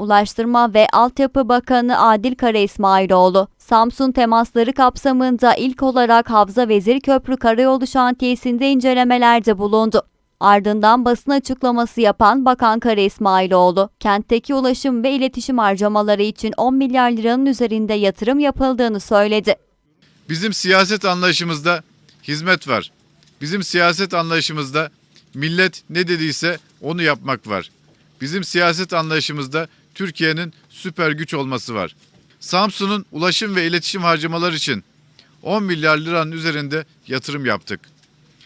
Ulaştırma ve Altyapı Bakanı Adil Kara İsmailoğlu, Samsun temasları kapsamında ilk olarak Havza Vezir Köprü Karayolu Şantiyesi'nde incelemelerde bulundu. Ardından basın açıklaması yapan Bakan Kara İsmailoğlu, kentteki ulaşım ve iletişim harcamaları için 10 milyar liranın üzerinde yatırım yapıldığını söyledi. Bizim siyaset anlayışımızda hizmet var. Bizim siyaset anlayışımızda millet ne dediyse onu yapmak var. Bizim siyaset anlayışımızda Türkiye'nin süper güç olması var. Samsun'un ulaşım ve iletişim harcamaları için 10 milyar liranın üzerinde yatırım yaptık.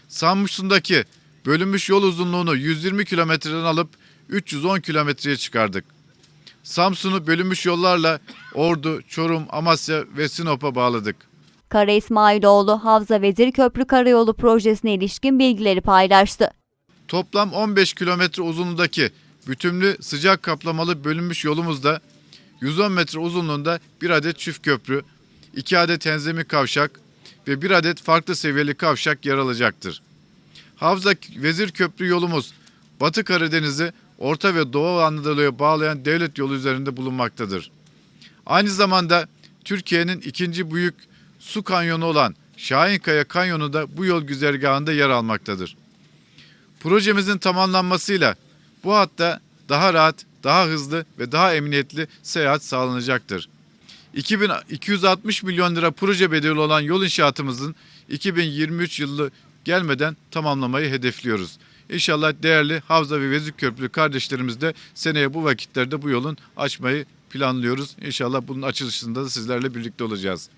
Samsun'daki bölünmüş yol uzunluğunu 120 kilometreden alıp 310 kilometreye çıkardık. Samsun'u bölünmüş yollarla Ordu, Çorum, Amasya ve Sinop'a bağladık. Kara İsmailoğlu, Havza Vezir Köprü Karayolu projesine ilişkin bilgileri paylaştı. Toplam 15 kilometre uzunluğundaki bütünlü sıcak kaplamalı bölünmüş yolumuzda 110 metre uzunluğunda bir adet çift köprü, 2 adet tenzemi kavşak ve bir adet farklı seviyeli kavşak yer alacaktır. Havza Vezir Köprü yolumuz Batı Karadeniz'i Orta ve Doğu Anadolu'ya bağlayan devlet yolu üzerinde bulunmaktadır. Aynı zamanda Türkiye'nin ikinci büyük su kanyonu olan Şahinkaya Kanyonu da bu yol güzergahında yer almaktadır. Projemizin tamamlanmasıyla bu hatta daha rahat, daha hızlı ve daha emniyetli seyahat sağlanacaktır. 2260 milyon lira proje bedeli olan yol inşaatımızın 2023 yılı gelmeden tamamlamayı hedefliyoruz. İnşallah değerli Havza ve Vezir Köprülü kardeşlerimiz de seneye bu vakitlerde bu yolun açmayı planlıyoruz. İnşallah bunun açılışında da sizlerle birlikte olacağız.